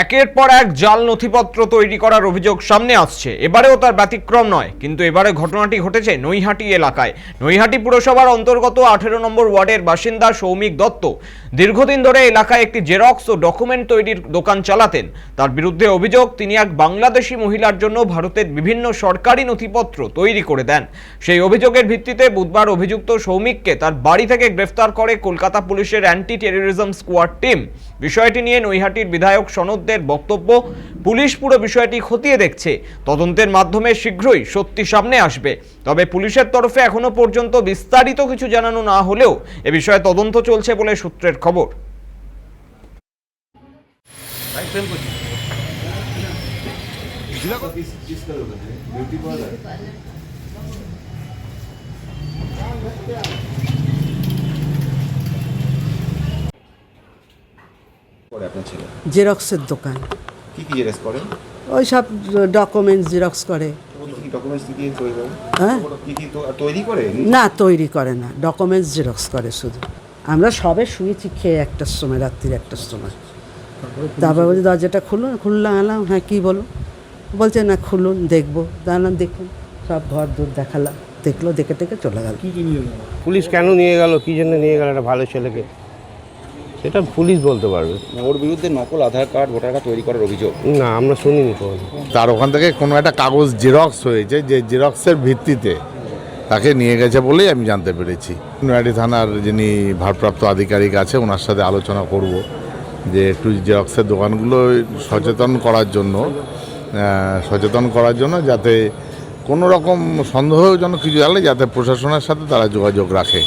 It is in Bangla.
একের পর এক জাল নথিপত্র তৈরি করার অভিযোগ সামনে আসছে। এবারেও তার ব্যতিক্রম নয়, কিন্তু এবারে ঘটনাটি ঘটেছে নৈহাটি এলাকায়। নৈহাটি পুরসভার অন্তর্গত আঠেরো নম্বর ওয়ার্ডের বাসিন্দা সৌমিক দত্ত দীর্ঘদিন ধরে এলাকায় একটি জেরক্স ও ডকুমেন্ট তৈরির দোকান চালাতেন। তার বিরুদ্ধে অভিযোগ, তিনি এক বাংলাদেশি মহিলার জন্য ভারতের বিভিন্ন সরকারি নথিপত্র তৈরি করে দেন। সেই অভিযোগের ভিত্তিতে বুধবার অভিযুক্ত সৌমিককে তার বাড়ি থেকে গ্রেফতার করে কলকাতা পুলিশের অ্যান্টি টেরোরিজম স্কোয়াড টিম। বিষয়টি নিয়ে নৈহাটির বিধায়ক সনদদের বক্তব্য পুলিশ পুরো বিষয়টি খতিয়ে দেখছে। তদন্তের মাধ্যমে শীঘ্রই সত্যি সামনে আসবে। তবে পুলিশের তরফে এখনও পর্যন্ত বিস্তারিত কিছু জানানো না হলেও এ বিষয়ে তদন্ত চলছে বলে সূত্রের খবর। করে আপনার ছেলে? জেরক্সের দোকান। কি কি জেরক্স করেন ওই সব ডকুমেন্টস জেরক্স করে। হ্যাঁ? কি কি তো- তৈরি করে? না তৈরি করে না। ডকুমেন্টস জেরক্স করে শুধু। আমরা সবে শুয়েছি খেয়ে একটার সময় রাত্রির একটার সময়। তারপর বলছি দরজাটা খুলুন। খুললাম এলাম হ্যাঁ কী বলো বলছে না খুলুন দেখব। দাঁড়ান দেখুন সব ঘর দূর দেখালাম। দেখল দেখে টেকে চলে গেল? পুলিশ কেন নিয়ে গেল? কী জন্য নিয়ে গেল একটা ভালো ছেলেকে? সেটা পুলিশ বলতে পারবে। ওর বিরুদ্ধে নকল আধার কার্ড ভোটার কার্ড তৈরি করার অভিযোগ? না আমরা শুনিনি কখনো তার ওখান থেকে কোনো একটা কাগজ জেরক্স হয়েছে যে জেরক্সের ভিত্তিতে তাকে নিয়ে গেছে বলেই আমি জানতে পেরেছি। নয়াডি থানার যিনি ভারপ্রাপ্ত আধিকারিক আছে ওনার সাথে আলোচনা করব যে একটু জেরক্সের দোকানগুলো সচেতন করার জন্য সচেতন করার জন্য যাতে কোনো রকম সন্দেহজনক কিছু জানলে যাতে প্রশাসনের সাথে তারা যোগাযোগ রাখে।